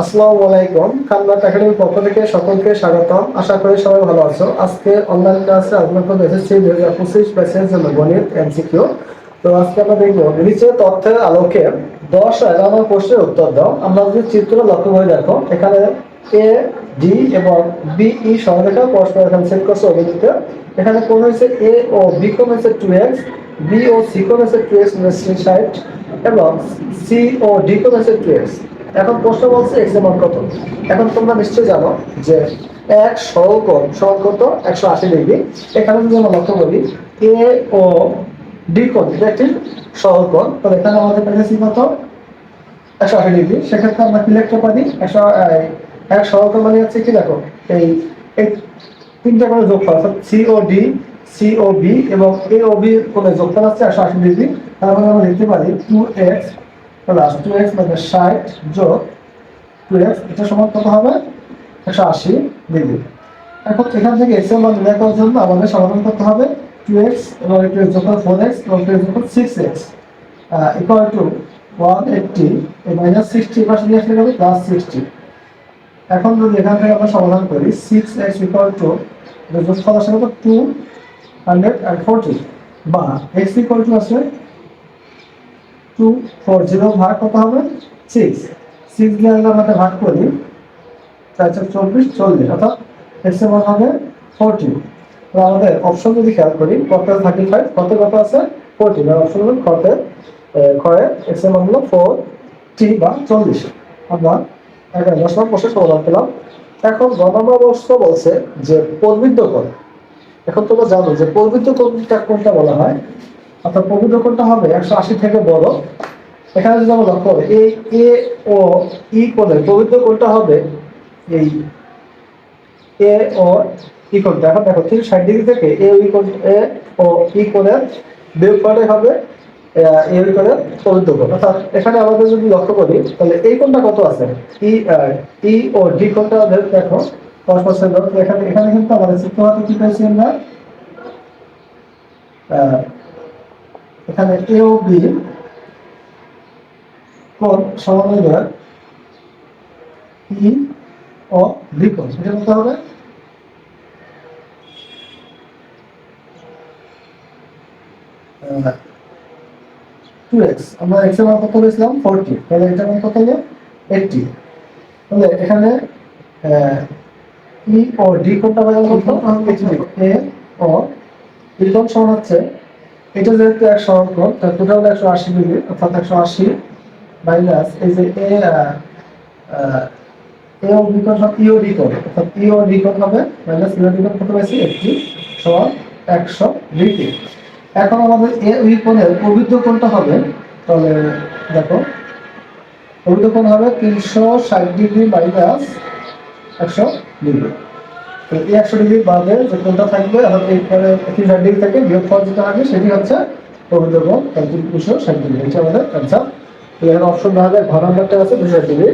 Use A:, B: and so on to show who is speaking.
A: আসসালামু আলাইকুম, কান্নাট একাডেমির পক্ষ থেকে সকলকে স্বাগতম। আশা করি সবাই ভালো আছো। আজকে অনলাইন ক্লাসে আলোচনা করব এসএসসি দুই হাজার পঁচিশ ব্যাচের জন্য গণিত এমসিকিউ তো আজকে আমরা দেখব নিচে তথ্যের আলোকে দশ এগারো প্রশ্নের উত্তর দাও। আমরা যদি চিত্র লক্ষ্য করে দেখো, এখানে এ ডি এবং বিই সরলরেখা পরস্পর এখানে সেট করছে অভিনীত এখানে কোন হয়েছে এ ও বি কোণ হয়েছে two x B O C কোণ হয়েছে টু এক্স ষাট এবং সি ও ডি কোণ হয়েছে টু এক্স এখন প্রশ্ন বলছে এক্সের মান কত? এখন তোমরা নিশ্চয়ই জানো যে এক সরল কোণ সরল কত? একশো আশি ডিগ্রি। এখানে যদি আমরা লক্ষ্য করি এ ও ডি কোণ, এটা একটি সরল কোণ। তাহলে এখানে আমাদের পেয়েছি কত? একশো আশি ডিগ্রি। সেক্ষেত্রে আমরা কি লিখতে পারি? একশো এক সরল কোণ মানে হচ্ছে কি দেখো? এই তিনটা করে যোগফল, অর্থাৎ C O D C O B এবং এ ও বি কোণের যোগফল আছে একশো আশি ডিগ্রি। তারপরে আমরা লিখতে পারি two x plus two x মানে ষাট যোগ টু এক্স এটা সমান কত হবে? একশো আশি ডিগ্রি। এখন এখান থেকে এক্সের মান নির্ণয় করার জন্য আমাদের সমাধান করতে হবে টু এক্স এবং টু এক্স যখন ফোর এক্স এবং টু এক্স যখন six x equal to one eighty minus sixty পাশে নিয়ে আসলে হবে প্লাস সিক্সটি এখন যদি এখান থেকে আমরা সমাধান করি সিক্স এক্স ইকুয়াল টু যোগফল আসলে কত? টু হান্ড্রেড অ্যান্ড ফোরটি বা এক্স ইকুয়াল টু আসলে টু, ফোর, জিরো, ভাগ কত হবে? সিক্স সিক্স দিয়ে আমরা আমাদের ভাগ করি চার চার চব্বিশ, চল্লিশ, অর্থাৎ হবে ফোরটি আমাদের অপশন যদি খেয়াল করি, কত থার্টি ফাইভ কত কত আছে? মানে অপশন হলো কতে? খয়ে এক্সের মান হলো ফোর টি বা চল্লিশ। আমরা এগারো দশ নম্বর প্রশ্নের সমাধান পেলাম। এখন প্রশ্ন বলছে যে প্রবৃদ্ধ কোণ এখন তোমরা জানো যে প্রবৃদ্ধ কোণটা কোনটা বলা হয়? অর্থাৎ প্রকৃত কোণটা হবে একশো আশি থেকে বড়। এখানে যদি আমরা লক্ষ্য করি এই এ ও ই কোণের প্রকৃত কোণটা হবে এই এ ও ই কোণটা এখন দেখো তিনশো ষাট ডিগ্রি থেকে এ ই কোণ এ ও ই কোণের বিয়োগফলটাই হবে আহ, এ ই কোণের প্রকৃত কোণ। অর্থাৎ এখানে আমাদের যদি লক্ষ্য করি তাহলে এই কোণটা কত আছে? ই ই ও ডি কোণটা দেখো এখানে এখানে কিন্তু আমাদের চিত্রহাতে কি পেয়েছি আমরা এখানে এ ও বি কোণ ই ও বি কোণ কত হবে? টু এক্স আমরা এক্স মান কত পেয়েছিলাম? ফোরটি তাহলে এটার মান কত হলো? এইটটি তাহলে এখানে ই ও ডি বাজার কত এ ও বি কোণ সমান হচ্ছে? এটা যেহেতু এক সরল কোণ তার টোটাল একশো আশি ডিগ্রি অর্থাৎ একশো আশি মাইনাস এই যে এ এ বি সব ইও কোণ অর্থাৎ ইও ডি কোণ হবে মাইনাস ইও কোণ কত পাইছি? একটি সমান একশো ডিগ্রি এখন আমাদের এ ওই কোণের প্রবৃদ্ধ কোণটা হবে, তাহলে দেখো প্রবৃদ্ধ কোণ হবে তিনশো ষাট ডিগ্রি মাইনাস একশো ডিগ্রি এই একশো ডিগ্রি বাদে যে কোনটা থাকবে অর্থাৎ এই একটি ষাট ডিগ্রি থাকে বিয়োগ ফল যেটা থাকে সেটি হচ্ছে প্রবৃদ্ধ কোণ ষাট ডিগ্রি হচ্ছে আমাদের অ্যান্সার এখানে অপশন দেওয়া যায় নাম্বারটা আছে দুশো ডিগ্রি।